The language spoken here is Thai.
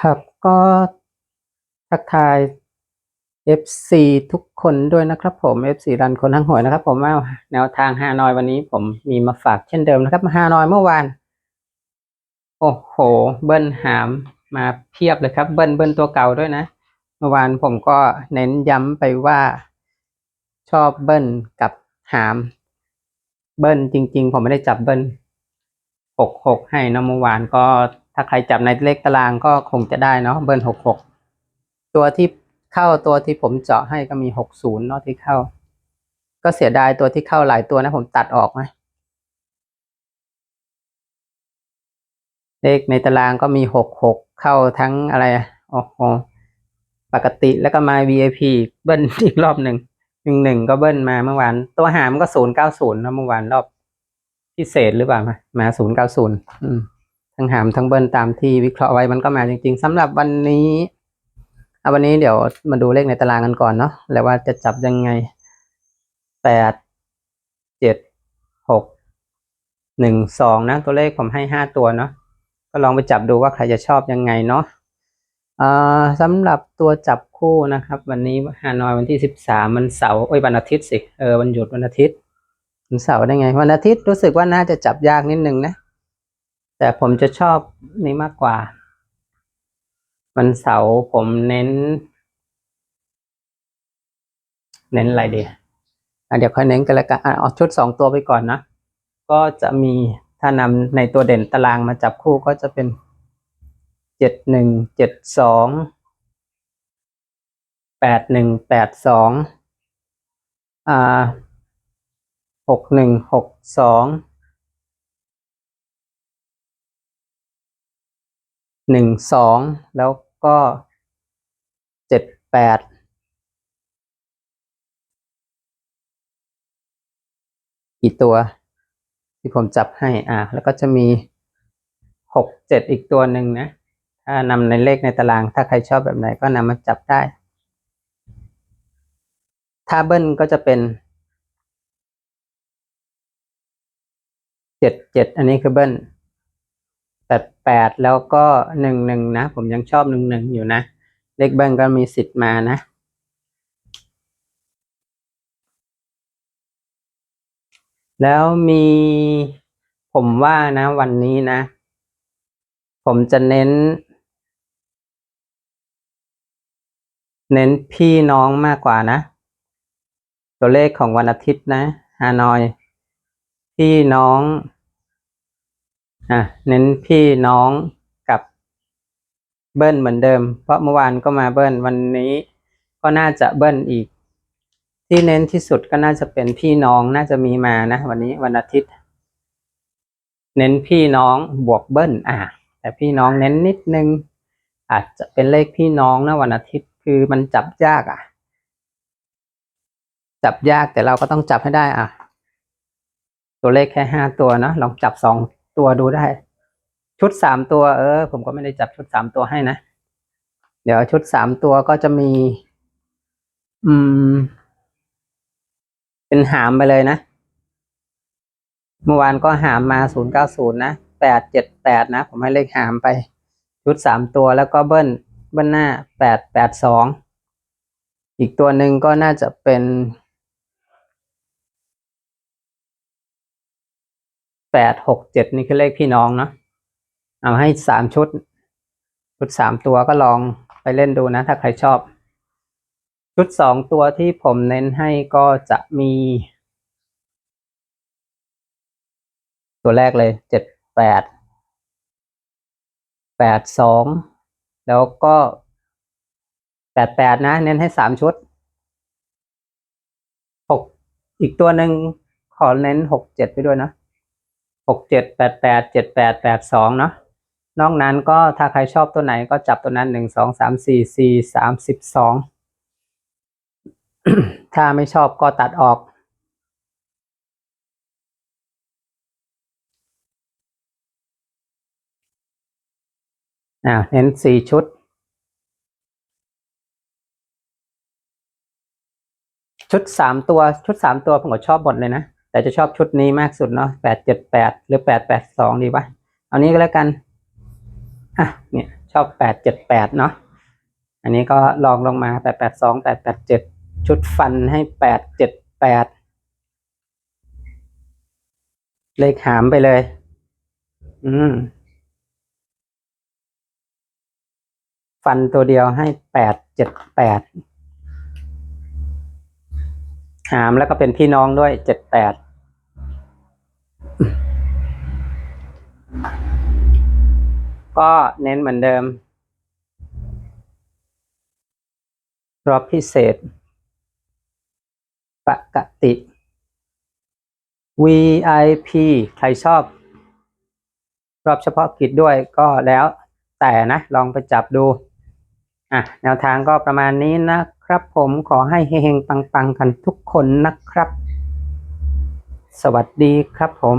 ครับก็ทักทาย FC ทุกคนด้วยนะครับผม FC รันคนทั้งหวยนะครับ ผมว่าแนวทางฮานอยวันนี้ผมมีมาฝากเช่นเดิมนะครับฮานอยเมื่อวาน โอ้โห เบิ้ลหามมาเพียบเลยครับ เบิ้ลเบิ้ลตัวเก่าด้วยนะ เมื่อวานผมก็เน้นย้ำไปว่าชอบเบิ้ลกับหาม เบิ้ลจริง ๆ ผมไม่ได้จับเบิ้ลหกหกให้นะเมื่อวานก็ ถ้าใครจับในเลขตารางก็คงจะได้เนาะเบิ้ลหกหกตัวที่เข้าตัวที่ผมเจาะให้ก็มีหกศูนย์เนาะที่เข้า ก็เสียดายตัวที่เข้าหลายตัวนะผมตัดออกนะเลขในตารางก็มีหกหกเข้าทั้งอะไรอะโอ้โหปกติแล้วก็มา VIP เบิ้ลอีกรอบหนึ่งหนึ่งหนึ่งก็เบิ้ลมาเมื่อวาน ตัวหามก็ศูนย์เก้าศูนย์นะเมื่อวานรอบพิเศษหรือเปล่ามามาศูนย์เก้าศูนย์อืม ทั้งหามทั้งเบิ้ลตามที่วิเคราะห์ไว้มันก็มาจริง ๆสำหรับวันนี้เอาวันนี้เดี๋ยวมาดูเลขในตารางกันก่อนเนาะแล้วว่าจะจับยังไงแปดเจ็ดหกหนึ่งสองนะตัวเลขผมให้ห้าตัวเนาะก็ลองไปจับดูว่าใครจะชอบยังไงเนาะอ่าสำหรับตัวจับคู่นะครับ วันนี้ฮานอยวันที่สิบสามวันเสาร์โอ้ยวันอาทิตย์สิเออวันหยุดวันอาทิตย์วันเสาร์ได้ไงวันอาทิตย์รู้สึกว่าน่าจะจับยากนิดนึงนะ แต่ผมจะชอบนี้มากกว่า วันเสาร์ผมเน้น เน้นอะไรดีเดี๋ยวค่อยเน้นกันละกันเอาชุดสองตัวไปก่อนนะ ก็จะมีถ้านำในตัวเด่นตารางมาจับคู่ก็จะเป็นเจ็ดหนึ่งเจ็ดสองแปดหนึ่งแปดสองอ่าหกหนึ่งหกสอง หนึ่งสองแล้วก็เจ็ดแปดกี่ตัว ที่ผมจับให้อ่า แล้วก็จะมีหกเจ็ดอีกตัวหนึ่งนะ ถ้านำในเลขในตาราง ถ้าใครชอบแบบไหนก็นำมาจับได้ถ้าเบิ้ลก็จะเป็นเจ็ดเจ็ดอันนี้คือเบิ้ล แปดแปดแล้วก็หนึ่งหนึ่งนะ ผมยังชอบหนึ่งหนึ่งอยู่นะ เลขเบิ้ลก็มีสิทธิ์มานะ แล้วมีผมว่านะ วันนี้นะ ผมจะเน้น เน้นพี่น้องมากกว่านะ ตัวเลขของวันอาทิตย์นะฮานอย พี่น้อง อะเน้นพี่น้องกับเบิ้ลเหมือนเดิม เพราะเมื่อวานก็มาเบิ้ลวันนี้ก็น่าจะเบิ้ลอีก ที่เน้นที่สุดก็น่าจะเป็นพี่น้องน่าจะมีมานะวันนี้วันอาทิตย์ เน้นพี่น้องบวกเบิ้ลอะแต่พี่น้องเน้นนิดนึง อาจจะเป็นเลขพี่น้องนะวันอาทิตย์คือมันจับยากอะ จับยากแต่เราก็ต้องจับให้ได้อะ ตัวเลขแค่ห้าตัวเนาะลองจับสอง ตัวดูได้ ชุดสามตัว เออ ผมก็ไม่ได้จับชุดสามตัวให้นะ เดี๋ยวชุดสามตัวก็จะมี อืม เป็นหามไปเลยนะ เมื่อวานก็หามมาศูนย์เก้าศูนย์นะแปดเจ็ดแปดนะ ผมให้เลขหามไป ชุดสามตัวแล้วก็เบิ้ลเบิ้ลหน้าแปดแปดสองอีกตัวหนึ่งก็น่าจะเป็น แปดหกเจ็ดนี่คือเลขพี่น้องเนาะเอาให้สามชุด ชุดสามตัวก็ลองไปเล่นดูนะ ถ้าใครชอบ ชุดสองตัวที่ผมเน้นให้ก็จะมี ตัวแรกเลยเจ็ดแปดแปดสองแล้วก็แปดแปดนะ เน้นให้สามชุดหกอีกตัวหนึ่งขอเน้นหกเจ็ดไปด้วยนะ หกเจ็ดแปดแปดเจ็ดแปดแปดสองเนาะนอกนั้นก็ถ้าใครชอบตัวไหนก็จับตัวนั้นหนึ่งสองสามสี่สี่สามสิบสองถ้าไม่ชอบก็ตัดออกอ่าเน้นสี่ชุด ชุดสามตัวชุดสามตัวผมก็ชอบหมดเลยนะ แต่จะชอบชุดนี้มากสุดเนาะแปดเจ็ดแปดหรือแปดแปดสองดีปะเอานี้ก็แล้วกันอะเนี่ยชก็แปดเจ็ดแปดเนาะอันนี้ก็ลองลงมาแปดแปดสองแปดแปดเจ็ดชุดฟันให้แปดเจ็ดแปดเลขหามไปเลย อืม ฟันตัวเดียวให้แปดเจ็ดแปด หามแล้วก็เป็นพี่น้องด้วยเจ็ดแปดก็เน้นเหมือนเดิม รอบพิเศษ ปกติ VIP ใครชอบ รอบเฉพาะกิจด้วยก็แล้วแต่นะ ลองไปจับดู อะ แนวทางก็ประมาณนี้นะ ครับผมขอให้เฮงๆปังๆกันทุกคนนะครับ สวัสดีครับผม